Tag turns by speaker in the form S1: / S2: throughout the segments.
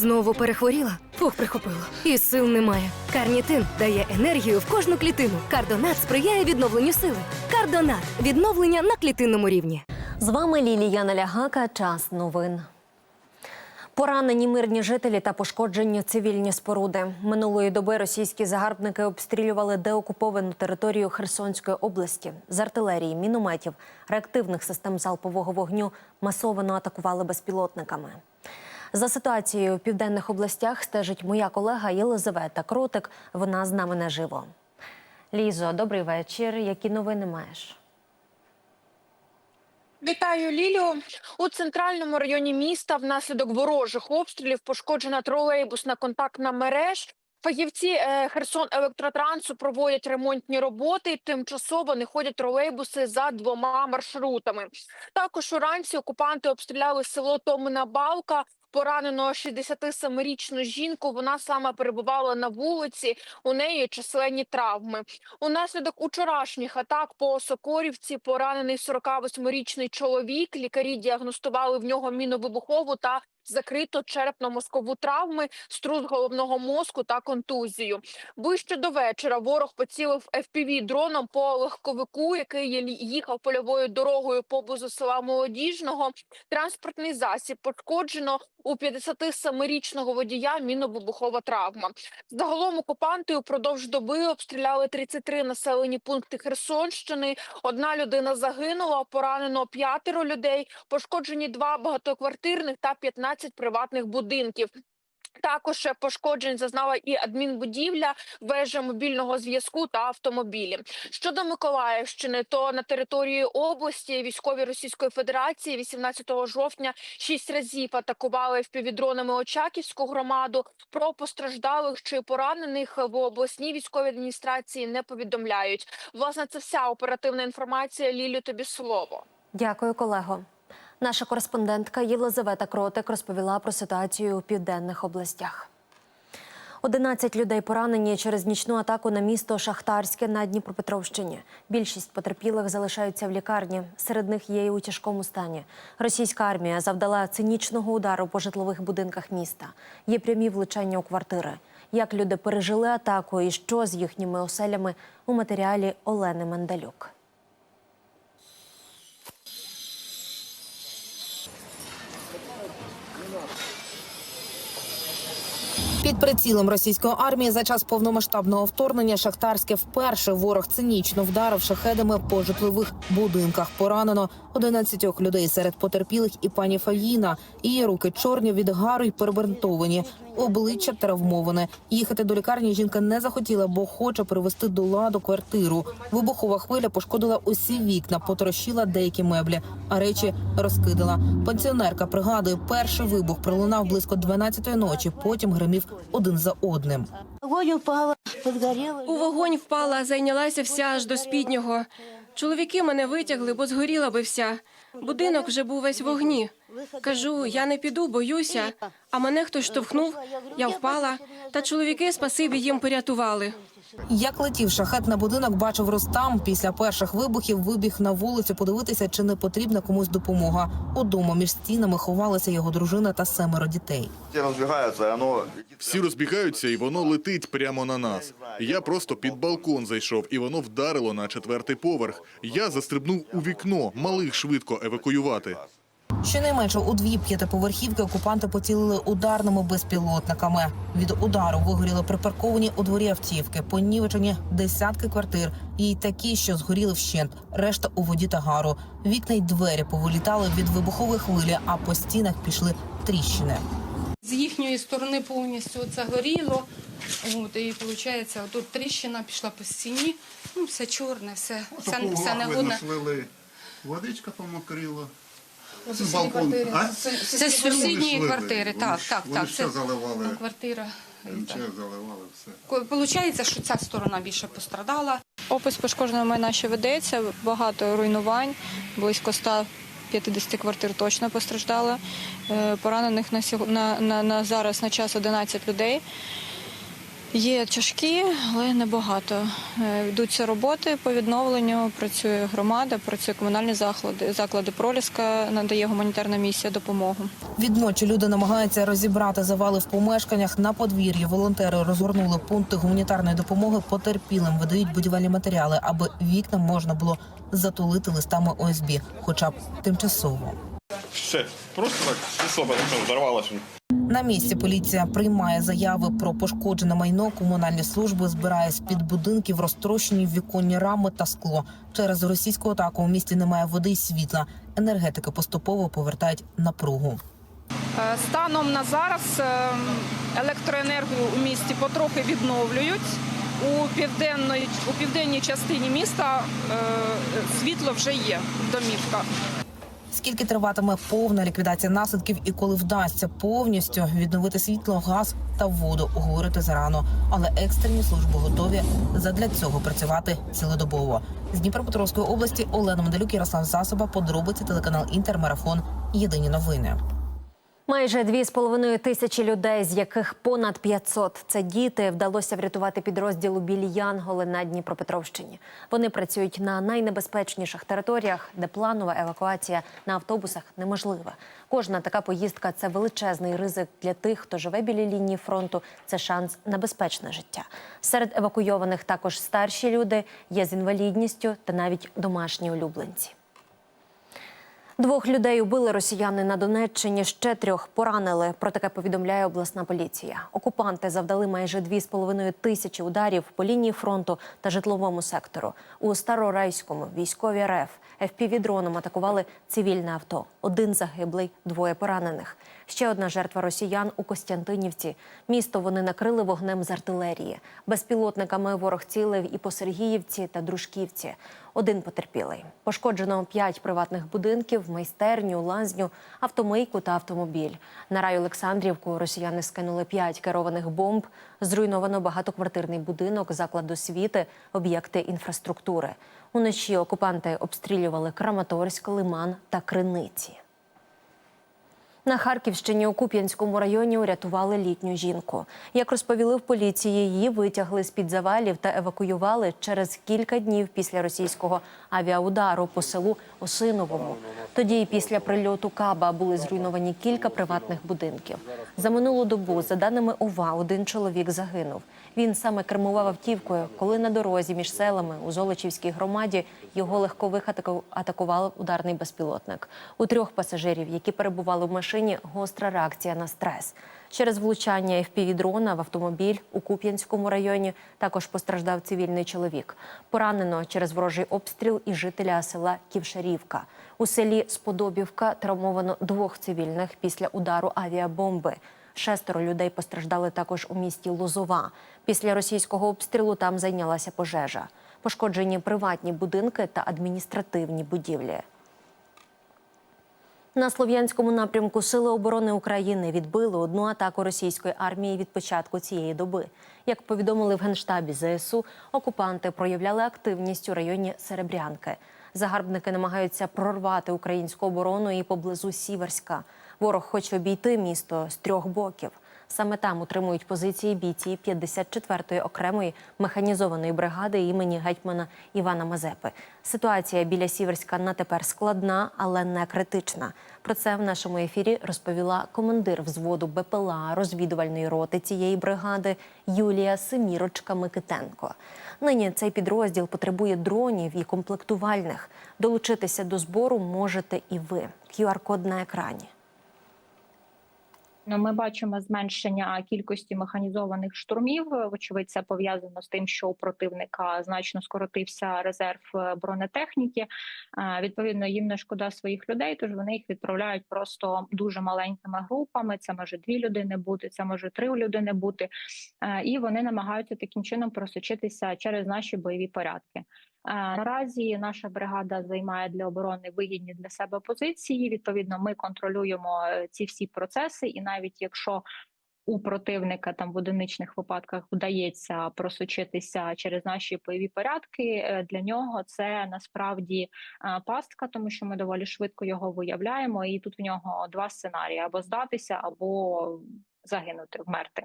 S1: Знову перехворіла? Фух, прихопило. І сил немає. Карнітин дає енергію в кожну клітину. Кардонат сприяє відновленню сили. Кардонат відновлення на клітинному рівні.
S2: З вами Лілія Налягака. Час новин. Поранені мирні жителі та пошкоджені цивільні споруди. Минулої доби російські загарбники обстрілювали деокуповану територію Херсонської області з артилерії, мінометів, реактивних систем залпового вогню масово атакували безпілотниками. За ситуацією в південних областях стежить моя колега Єлизавета Кротик. Вона з нами наживо. Лізо, добрий вечір. Які новини маєш?
S3: Вітаю Лілю. У центральному районі міста внаслідок ворожих обстрілів пошкоджена тролейбусна контактна мереж. Фахівці е, Херсон електротрансу проводять ремонтні роботи. Тимчасово не ходять тролейбуси за двома маршрутами. Також уранці окупанти обстріляли село Томина Балка. Поранено 67-річну жінку. Вона саме перебувала на вулиці. У неї численні травми. Унаслідок учорашніх атак по Сокорівці поранений 48-річний чоловік. Лікарі діагностували в нього міновибухову та закрито черепно-мозкову травми, струс головного мозку та контузію. Ближче до вечора ворог поцілив FPV дроном по легковику, який їхав польовою дорогою поблизу села Молодіжного. Транспортний засіб пошкоджено у 57-річного водія міновибухова травма. Загалом окупанти упродовж доби обстріляли 33 населені пункти Херсонщини. Одна людина загинула, поранено п'ятеро людей, пошкоджені два багатоквартирних та 15 приватних будинків. Також пошкоджень зазнала і адмінбудівля, вежа мобільного зв'язку та автомобілі. Щодо Миколаївщини, то на території області військові Російської Федерації 18 жовтня шість разів атакували впівдронами Очаківську громаду. Про постраждалих чи поранених в обласній військовій адміністрації не повідомляють. Власне, це вся оперативна інформація. Лілю, тобі слово.
S2: Дякую, колего. Наша кореспондентка Єлизавета Кротик розповіла про ситуацію у південних областях. 11 людей поранені через нічну атаку на місто Шахтарське на Дніпропетровщині. Більшість потерпілих залишаються в лікарні. Серед них є і у тяжкому стані. Російська армія завдала цинічного удару по житлових будинках міста. Є прямі влучання у квартири. Як люди пережили атаку і що з їхніми оселями у матеріалі Олени Мандалюк.
S4: Під прицілом російської армії за час повномасштабного вторгнення Шахтарське вперше ворог цинічно вдарив шахедами по житлових будинках. Поранено 11 людей серед потерпілих і пані Фаїна. Її руки чорні від гару й перебинтовані, обличчя травмоване. Їхати до лікарні жінка не захотіла, бо хоче привести до ладу квартиру. Вибухова хвиля пошкодила усі вікна, потрощила деякі меблі, а речі розкидала. Пенсіонерка пригадує, перший вибух пролунав близько 12-ї ночі. Потім гримів один за одним.
S5: Огонь упала, подгорела.
S6: У вогонь впала, зайнялася вся аж до спіднього. Чоловіки мене витягли, бо згоріла би вся. Будинок вже був весь в вогні. Кажу, я не піду, боюся. А мене хтось штовхнув, я впала. Та чоловіки, спасибі, їм порятували.
S4: Як летів шахет на будинок, бачив Рустам. Після перших вибухів вибіг на вулицю подивитися, чи не потрібна комусь допомога. Удома між стінами ховалася його дружина та семеро дітей.
S7: Всі розбігаються, і воно летить прямо на нас. Я просто під балкон зайшов, і воно вдарило на четвертий поверх. Я застрибнув у вікно, малих швидко евакуювати.
S4: Щонайменше у дві п'ятиповерхівки окупанти поцілили ударними безпілотниками. Від удару вигоріли припарковані у дворі автівки, понівечені десятки квартир, і такі, що згоріли вщент. Решта у воді та гару. Вікна й двері повилітали від вибухової хвилі, а по стінах пішли тріщини.
S8: З їхньої сторони повністю це горіло. От, і виходить, тут тріщина пішла по стіні, ну, все чорне, все, все, все негодне.
S9: слили. Водичка помокрила. Це
S8: Сусідні
S9: балкон.
S8: квартири.
S9: А?
S8: Це з сусідньої квартири,
S9: ж-
S8: так,
S9: вони
S8: так,
S9: ж
S8: так.
S9: ще заливали.
S8: ну, квартира.
S9: Заливали все.
S8: Виходить, що ця сторона більше пострадала.
S10: Опис пошкодженого майна ще ведеться, багато руйнувань, близько 150 квартир точно постраждало. Е, Поранених на, сього- на, на, на зараз на час 11 людей. Є тяжкі, але небагато. Е, Йдуться роботи по відновленню. Працює громада, працює комунальні заклади. Заклади проліска надає гуманітарна місія допомогу.
S4: Відночі люди намагаються розібрати завали в помешканнях. На подвір'ї волонтери розгорнули пункти гуманітарної допомоги потерпілим. Видають будівельні матеріали, аби вікна можна було затулити листами ОСБ, хоча б тимчасово.
S11: Все, просто так слабо взорвалося.
S4: На місці поліція приймає заяви про пошкоджене майно. Комунальні служби збирає з під будинків розтрощені віконні рами та скло. Через російську атаку у місті немає води і світла. Енергетики поступово повертають напругу.
S8: Е, Станом на зараз е, електроенергію у місті потрохи відновлюють. У південної у південній частині міста е, світло вже є в домівках.
S4: Скільки триватиме повна ліквідація наслідків і коли вдасться повністю відновити світло, газ та воду, говорити зарано. Але екстрені служби готові задля цього працювати цілодобово. З Дніпропетровської області Олена Медалюк, Ярослав Засоба, подробиці телеканал Інтермарафон. Єдині новини.
S2: Майже дві з половиною тисячі людей, з яких понад 500 – це діти, вдалося врятувати підрозділу білі Янголи на Дніпропетровщині. Вони працюють на найнебезпечніших територіях, де планова евакуація на автобусах неможлива. Кожна така поїздка це величезний ризик для тих, хто живе біля лінії фронту. Це шанс на безпечне життя. Серед евакуйованих також старші люди, є з інвалідністю та навіть домашні улюбленці. Двох людей убили росіяни на Донеччині, ще трьох поранили. Про таке повідомляє обласна поліція. Окупанти завдали майже дві з половиною тисячі ударів по лінії фронту та житловому сектору. У Старорайському військові РФ ФПВ-дроном атакували цивільне авто. Один загиблий, двоє поранених. Ще одна жертва росіян у Костянтинівці. Місто вони накрили вогнем з артилерії. Безпілотниками ворог цілив і по Сергіївці та Дружківці. Один потерпілий. Пошкоджено п'ять приватних будинків, майстерню, лазню, автомийку та автомобіль. На рай Олександрівку росіяни скинули п'ять керованих бомб. Зруйновано багатоквартирний будинок, заклад освіти, об'єкти інфраструктури. Уночі окупанти обстрілювали Краматорськ, Лиман та Криниці. На Харківщині у Куп'янському районі урятували літню жінку. Як розповіли в поліції, її витягли з під завалів та евакуювали через кілька днів після російського авіаудару по селу Осиновому. Тоді і після прильоту Каба були зруйновані кілька приватних будинків. За минулу добу, за даними ОВА, один чоловік загинув. Він саме кермував автівкою, коли на дорозі між селами у Золочівській громаді його легкових атаку- атакував ударний безпілотник. У трьох пасажирів, які перебували в машині, гостра реакція на стрес. Через влучання FPV-дрона в автомобіль у Куп'янському районі також постраждав цивільний чоловік. Поранено через ворожий обстріл і жителя села Ківшарівка. У селі Сподобівка травмовано двох цивільних після удару авіабомби. Шестеро людей постраждали також у місті Лозова. Після російського обстрілу там зайнялася пожежа. Пошкоджені приватні будинки та адміністративні будівлі. На слов'янському напрямку Сили оборони України відбили одну атаку російської армії від початку цієї доби. Як повідомили в генштабі ЗСУ, окупанти проявляли активність у районі Серебрянки. Загарбники намагаються прорвати українську оборону і поблизу Сіверська. Ворог хоче обійти місто з трьох боків. Саме там утримують позиції бійці 54-ї окремої механізованої бригади імені гетьмана Івана Мазепи. Ситуація біля Сіверська на тепер складна, але не критична. Про це в нашому ефірі розповіла командир взводу БПЛА розвідувальної роти цієї бригади Юлія Семірочка Микитенко. Нині цей підрозділ потребує дронів і комплектувальних. Долучитися до збору можете і ви. QR-код на екрані.
S12: Ну, Ми бачимо зменшення кількості механізованих штурмів. Вочевидь, це пов'язано з тим, що у противника значно скоротився резерв е, бронетехніки. Е, Відповідно, їм не шкода своїх людей, тож вони їх відправляють просто дуже маленькими групами. Це може дві людини бути, це може три людини бути, Е, і вони намагаються таким чином просочитися через наші бойові порядки. Наразі наша бригада займає для оборони вигідні для себе позиції. Відповідно, ми контролюємо е, ці всі процеси, і навіть якщо у противника там в одиничних випадках вдається просочитися через наші бойові порядки, е, для нього це насправді е, пастка, тому що ми доволі швидко його виявляємо. І тут в нього два сценарії: або здатися, або загинути, вмерти.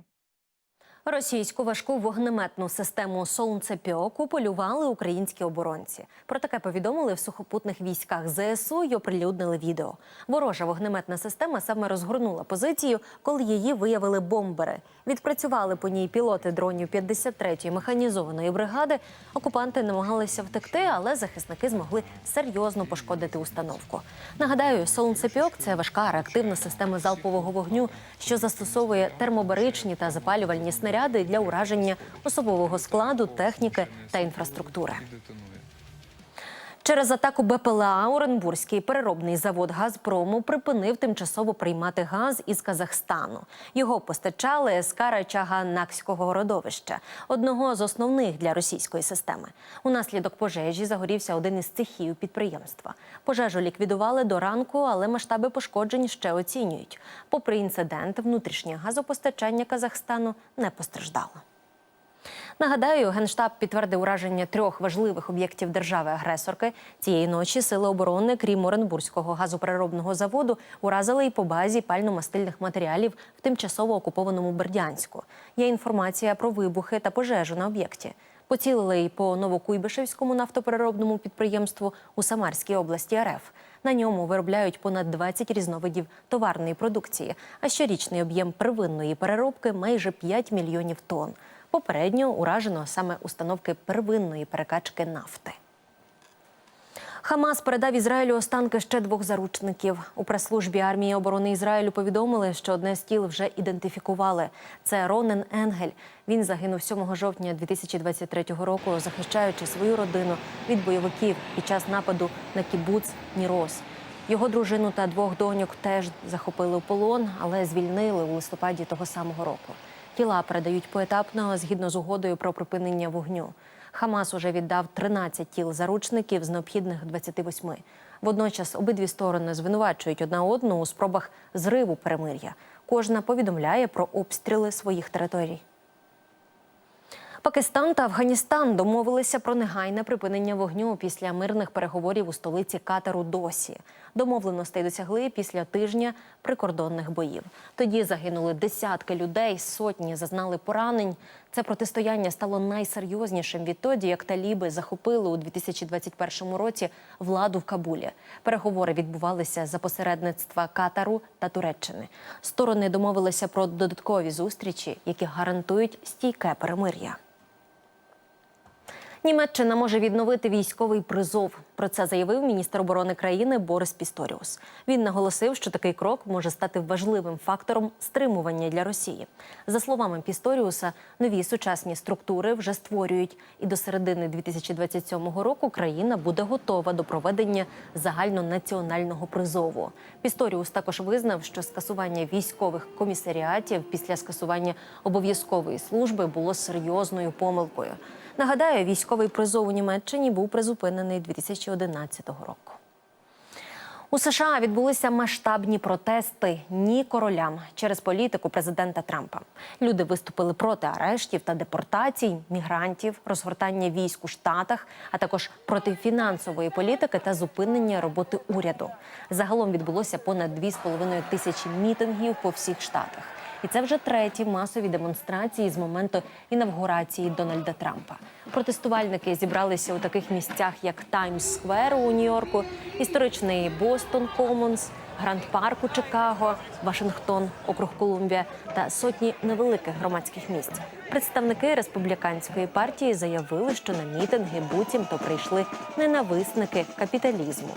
S2: Російську важку вогнеметну систему «Сонцепьоку» полювали українські оборонці. Про таке повідомили в сухопутних військах ЗСУ й оприлюднили відео. Ворожа вогнеметна система саме розгорнула позицію, коли її виявили бомбери. Відпрацювали по ній пілоти дронів 53-ї механізованої бригади. Окупанти намагалися втекти, але захисники змогли серйозно пошкодити установку. Нагадаю, «Сонцепьок» – це важка реактивна система залпового вогню, що застосовує термобаричні та запалювальні снаряди для ураження особового складу, техніки та інфраструктури. Через атаку БПЛА Оренбурзький переробний завод Газпрому припинив тимчасово приймати газ із Казахстану. Його постачали з Карачаганакського родовища, одного з основних для російської системи. Унаслідок пожежі загорівся один із цехів підприємства. Пожежу ліквідували до ранку, але масштаби пошкоджень ще оцінюють. Попри інцидент, внутрішнє газопостачання Казахстану не постраждало. Нагадаю, генштаб підтвердив ураження трьох важливих об'єктів держави-агресорки. Цієї ночі сили оборони, крім Оренбурзького газопереробного заводу, уразили і по базі пально-мастильних матеріалів в тимчасово окупованому Бердянську. Є інформація про вибухи та пожежу на об'єкті. Поцілили й по Новокуйбишевському нафтопереробному підприємству у Самарській області РФ. На ньому виробляють понад 20 різновидів товарної продукції, а щорічний об'єм первинної переробки майже 5 мільйонів тонн. Попередньо уражено саме установки первинної перекачки нафти. Хамас передав Ізраїлю останки ще двох заручників. У прес-службі армії оборони Ізраїлю повідомили, що одне з тіл вже ідентифікували. Це Ронен Енгель. Він загинув 7 жовтня 2023 року, захищаючи свою родину від бойовиків під час нападу на кібуц Нірос. Його дружину та двох доньок теж захопили у полон, але звільнили у листопаді того самого року. Тіла передають поетапно згідно з угодою про припинення вогню. Хамас уже віддав 13 тіл заручників з необхідних 28. Водночас обидві сторони звинувачують одна одну у спробах зриву перемир'я. Кожна повідомляє про обстріли своїх територій. Пакистан та Афганістан домовилися про негайне припинення вогню після мирних переговорів у столиці Катару досі. Домовленостей досягли після тижня прикордонних боїв. Тоді загинули десятки людей, сотні зазнали поранень. Це протистояння стало найсерйознішим відтоді, як таліби захопили у 2021 році владу в Кабулі. Переговори відбувалися за посередництва Катару та Туреччини. Сторони домовилися про додаткові зустрічі, які гарантують стійке перемир'я. Німеччина може відновити військовий призов. Про це заявив міністр оборони країни Борис Пісторіус. Він наголосив, що такий крок може стати важливим фактором стримування для Росії. За словами Пісторіуса, нові сучасні структури вже створюють, і до середини 2027 року країна буде готова до проведення загальнонаціонального призову. Пісторіус також визнав, що скасування військових комісаріатів після скасування обов'язкової служби було серйозною помилкою. Нагадаю, військовий призов у Німеччині був призупинений 2011 року. У США відбулися масштабні протести ні королям через політику президента Трампа. Люди виступили проти арештів та депортацій, мігрантів, розгортання військ у штатах, а також проти фінансової політики та зупинення роботи уряду. Загалом відбулося понад 2,5 тисячі мітингів по всіх штатах. І це вже треті масові демонстрації з моменту інавгурації Дональда Трампа. Протестувальники зібралися у таких місцях, як Таймс-сквер у Нью-Йорку, історичний Бостон Комонс, Гранд Парк у Чикаго, Вашингтон, округ Колумбія та сотні невеликих громадських місць. Представники республіканської партії заявили, що на мітинги буцімто прийшли ненависники капіталізму.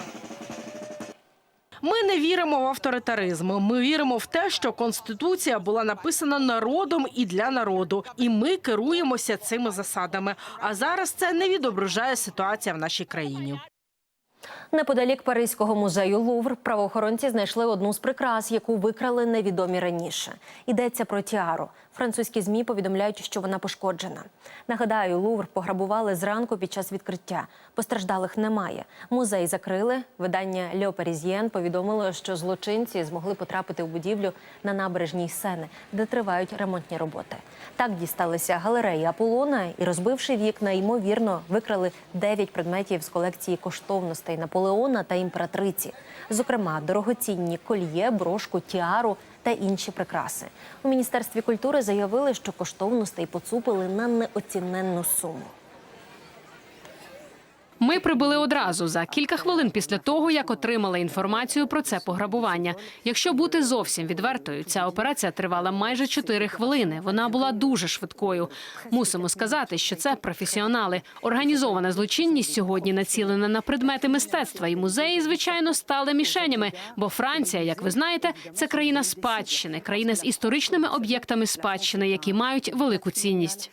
S13: Ми не віримо в авторитаризм. Ми віримо в те, що конституція була написана народом і для народу, і ми керуємося цими засадами. А зараз це не відображає ситуація в нашій країні.
S2: Неподалік Паризького музею Лувр правоохоронці знайшли одну з прикрас, яку викрали невідомі раніше. Йдеться про тіару. Французькі змі повідомляють, що вона пошкоджена. Нагадаю, Лувр пограбували зранку під час відкриття. Постраждалих немає. Музей закрили. Видання Льо Парізьєн повідомило, що злочинці змогли потрапити у будівлю на набережній Сени, де тривають ремонтні роботи. Так дісталися галереї Аполлона і, розбивши вікна, ймовірно, викрали 9 предметів з колекції коштовностей Наполеона та імператриці. Зокрема, дорогоцінні кольє, брошку, тіару та
S14: інші прикраси. У міністерстві культури заявили, що коштовностей поцупили на неоціненну суму.
S15: Ми прибули одразу за кілька хвилин після того, як отримали інформацію про це пограбування. Якщо бути зовсім відвертою, ця операція тривала майже 4 хвилини. Вона була дуже швидкою. Мусимо сказати, що це професіонали. Організована злочинність сьогодні націлена на предмети мистецтва, і музеї, звичайно, стали мішенями. Бо Франція, як ви знаєте, це країна спадщини, країна з історичними об'єктами спадщини, які мають велику цінність.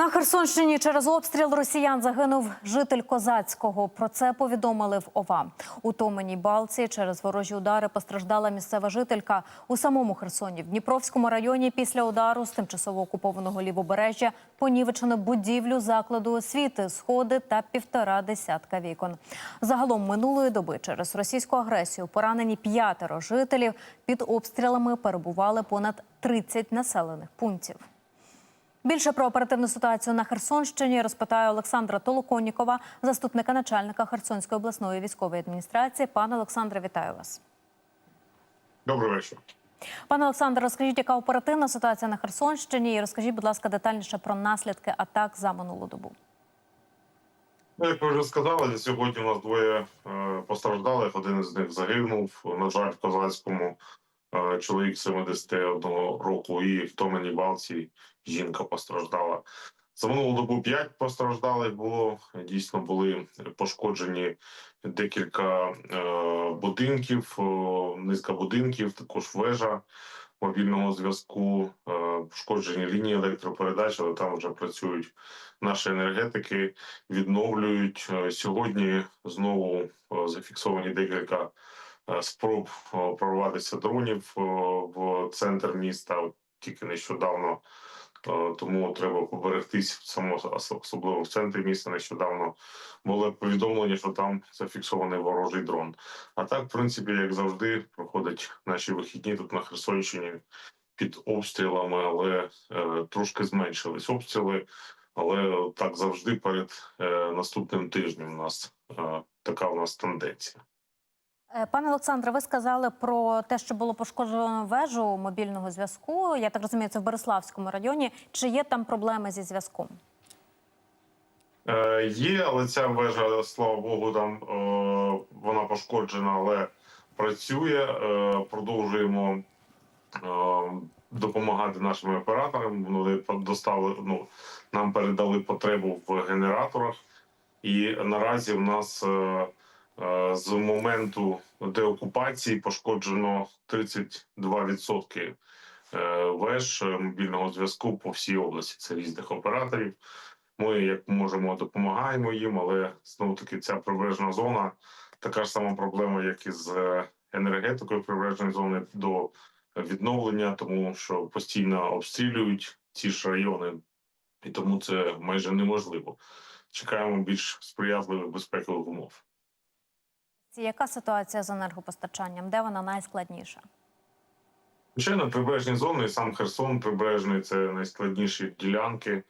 S14: На Херсонщині через обстріл росіян загинув житель Козацького. Про це повідомили в ОВА. У Томеній Балці через ворожі удари постраждала місцева жителька. У самому Херсоні в Дніпровському районі після удару з тимчасово окупованого лівобережжя понівечено будівлю закладу освіти, сходи та півтора десятка вікон. Загалом минулої доби через російську агресію поранені п'ятеро жителів. Під обстрілами перебували понад 30 населених пунктів. Більше про оперативну ситуацію на Херсонщині розпитає Олександра Толоконікова, заступника начальника Херсонської обласної військової адміністрації. Пане Олександре, вітаю вас.
S11: Добрий вечір.
S14: Пане Олександре, розкажіть, яка оперативна ситуація на Херсонщині, і розкажіть, будь ласка, детальніше про наслідки атак за минулу добу.
S11: Ну, як ви вже сказали, сьогодні у нас двоє е, постраждалих. Один із них загинув. На жаль, в Козацькому чоловік 71 року, і в Томені Балці жінка постраждала. За минулу добу п'ять постраждалих було. Дійсно були пошкоджені декілька е, будинків, низка будинків, також вежа мобільного зв'язку, е, пошкоджені лінії електропередач, але там вже працюють наші енергетики, відновлюють. Е, Сьогодні знову зафіксовані декілька спроб е, прорватися дронів е, в центр міста. Тільки нещодавно Е, тому треба поберегтись само ос- особливо в центрі міста. Нещодавно було повідомлення, що там зафіксований ворожий дрон. А так, в принципі, як завжди, проходять наші вихідні тут на Херсонщині під обстрілами, але е, трошки зменшились обстріли. Але так завжди перед е, наступним тижнем у нас е, така у нас тенденція.
S14: Е, Пане Олександре, ви сказали про те, що було пошкоджено вежу мобільного зв'язку. Я так розумію, це в Бориславському районі. Чи є там проблеми зі зв'язком?
S11: Е, є, але ця вежа, слава Богу, там е, вона пошкоджена, але працює. Е, продовжуємо е, допомагати нашим операторам. Вони доставили, ну, нам передали потребу в генераторах. І наразі в нас е, з моменту деокупації пошкоджено 32% е, веж е, мобільного зв'язку по всій області. Це різних операторів. Ми як можемо допомагаємо їм, але знову таки ця прибережна зона така ж сама проблема, як і з е, енергетикою прибережної зони до відновлення, тому що постійно обстрілюють ці ж райони, і тому це майже неможливо. Чекаємо більш сприятливих безпекових умов.
S14: Яка ситуація з енергопостачанням? Де вона найскладніша?
S11: Звичайно, прибережні зони, сам Херсон прибережний це найскладніші ділянки.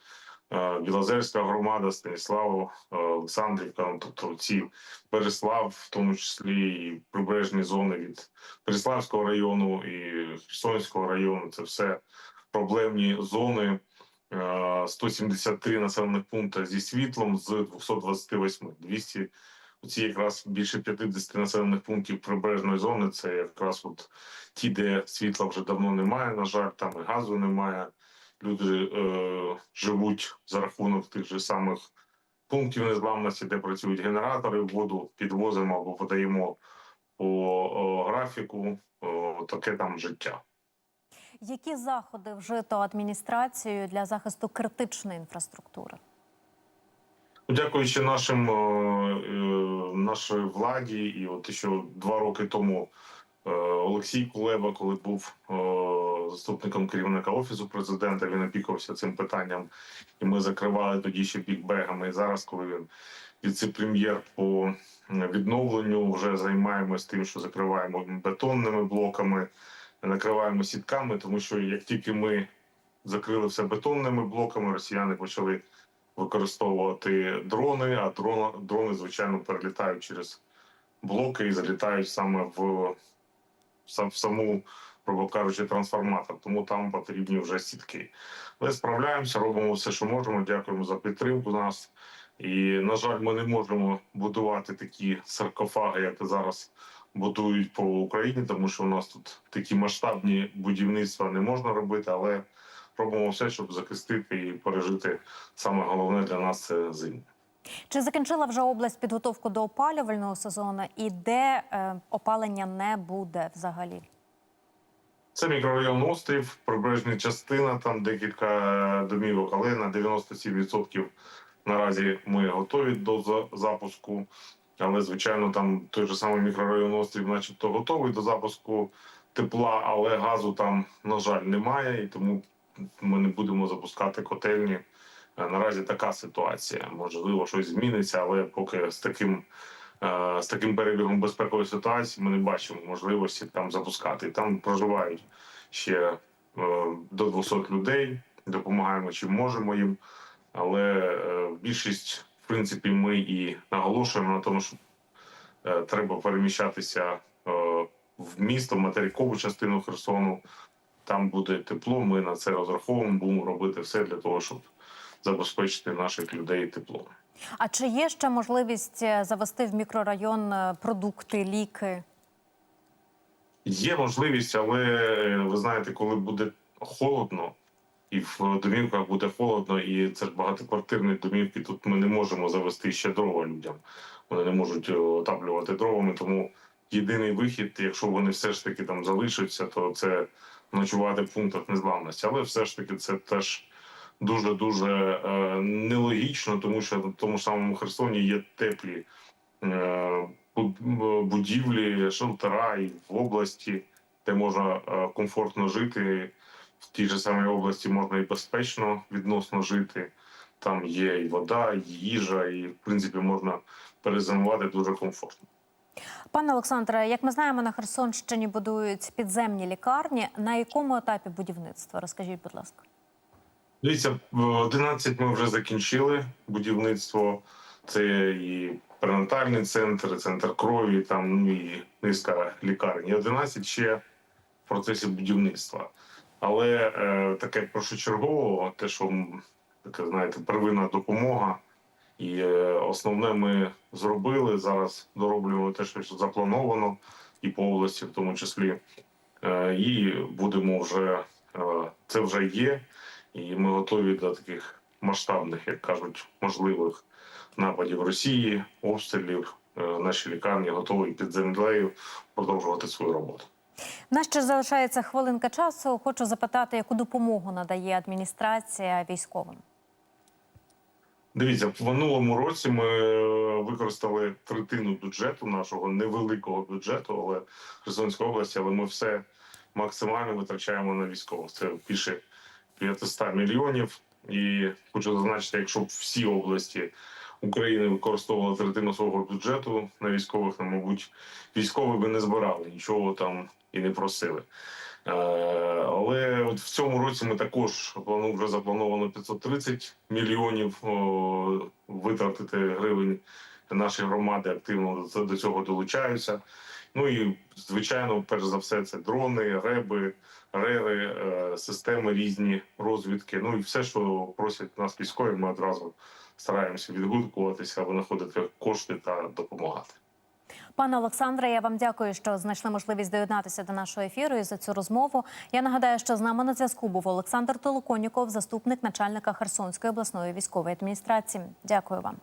S11: Е, Білозерська громада, Станіславо, е, Олександрівка, ну, тобто ці Переслав, в тому числі і прибережні зони від Переславського району і Херсонського району. Це все проблемні зони. Е, 173 населених пункти зі світлом з 228. 200 Оці якраз більше 50 населених пунктів прибережної зони. Це якраз от ті, де світла вже давно немає. На жаль, там і газу немає. Люди е, живуть за рахунок тих же самих пунктів незламності, де працюють генератори. Воду підвозимо або подаємо по о, графіку. О, таке там життя.
S14: Які заходи вжито адміністрацією для захисту критичної інфраструктури?
S11: Дякуючи нашим е, е, нашій владі, і от ще два роки тому е, Олексій Кулеба, коли був заступником керівника офісу президента, він опікувався цим питанням, і ми закривали тоді ще бікбегами. І зараз, коли він віце-прем'єр по відновленню, вже займаємось тим, що закриваємо бетонними блоками, накриваємо сітками, тому що як тільки ми закрили все бетонними блоками, росіяни почали використовувати дрони, а дрони, дрони звичайно, перелітають через блоки і залітають саме в, в саму, грубо кажучи, трансформатор. Тому там потрібні вже сітки. Ми справляємося, робимо все, що можемо. Дякуємо за підтримку нас. І, на жаль, ми не можемо будувати такі саркофаги, як зараз будують по Україні, тому що у нас тут такі масштабні будівництва не можна робити, але робимо все, щоб захистити і пережити саме головне для нас це зиму.
S2: Чи закінчила вже область підготовку до опалювального сезону і де е, опалення не буде взагалі?
S11: Це мікрорайон Острів, прибережна частина, там декілька домівок, але на 97% наразі ми готові до запуску. Але, звичайно, там той же самий мікрорайон Острів, начебто, готовий до запуску тепла, але газу там, на жаль, немає, і тому ми не будемо запускати котельні. Е, Наразі така ситуація. Можливо, щось зміниться, але поки з таким е, з таким перебігом безпекової ситуації ми не бачимо можливості там запускати. Там проживають ще е, до 200 людей. Допомагаємо чим можемо їм. Але більшість, в принципі, ми і наголошуємо на тому, що треба переміщатися в місто, в материкову частину Херсону. Там буде тепло. Ми на це розраховуємо. Будемо робити все для того, щоб забезпечити наших людей теплом.
S2: А чи є ще можливість е, завести в мікрорайон е, продукти, ліки?
S11: Є можливість, але е, ви знаєте, коли буде холодно, і в домівках буде холодно, і це ж багатоквартирні домівки. Тут ми не можемо завести ще дрова людям. Вони не можуть отаплювати дровами. Тому єдиний вихід, якщо вони все ж таки там залишаться, то це ночувати в пунктах незламності. Але все ж таки це теж дуже дуже е, нелогічно, тому що в тому самому Херсоні є теплі е, будівлі, шелтера і в області, де можна е, комфортно жити. В тій же самій області можна і безпечно відносно жити. Там є і вода, і їжа, і в принципі можна перезимувати дуже комфортно.
S2: Пане Олександре, як ми знаємо, на Херсонщині будують підземні лікарні. На якому етапі будівництва? Розкажіть, будь ласка.
S11: Дивіться, в 11 ми вже закінчили будівництво. Це і перинатальний центр, центр крові, там ну і низка лікарень. І 11 ще в процесі будівництва. Але е, таке першочергово, те, що таке, знаєте, первинна допомога. І е, основне ми зробили. Зараз дороблюємо те, що заплановано, і по області, в тому числі. Е, і будемо вже е, це вже є. І ми готові до таких масштабних, як кажуть, можливих нападів Росії, обстрілів. Наші лікарні готові під землею продовжувати свою роботу.
S2: В нас ще залишається хвилинка часу. Хочу запитати, яку допомогу надає адміністрація військовим.
S11: Дивіться, в минулому році ми е, використали третину бюджету нашого невеликого бюджету, але Херсонської області, але ми все максимально витрачаємо на військових. Це більше 500 мільйонів. І хочу зазначити, якщо б всі області України використовували третину свого бюджету на військових, то, мабуть, військові би не збирали нічого там і не просили. Е, Але от в цьому році ми також вже заплановано 530 мільйонів витратити гривень. Наші громади активно до цього долучаються. Ну і звичайно, перш за все, це дрони, реби, рери, е, системи різні розвідки. Ну і все, що просять нас військові, ми одразу стараємося відгукуватися, винаходити кошти та допомагати.
S2: Пане Олександре, я вам дякую, що знайшли можливість доєднатися до нашого ефіру і за цю розмову. Я нагадаю, що з нами на зв'язку був Олександр Толоконіков, заступник начальника Херсонської обласної військової адміністрації. Дякую вам.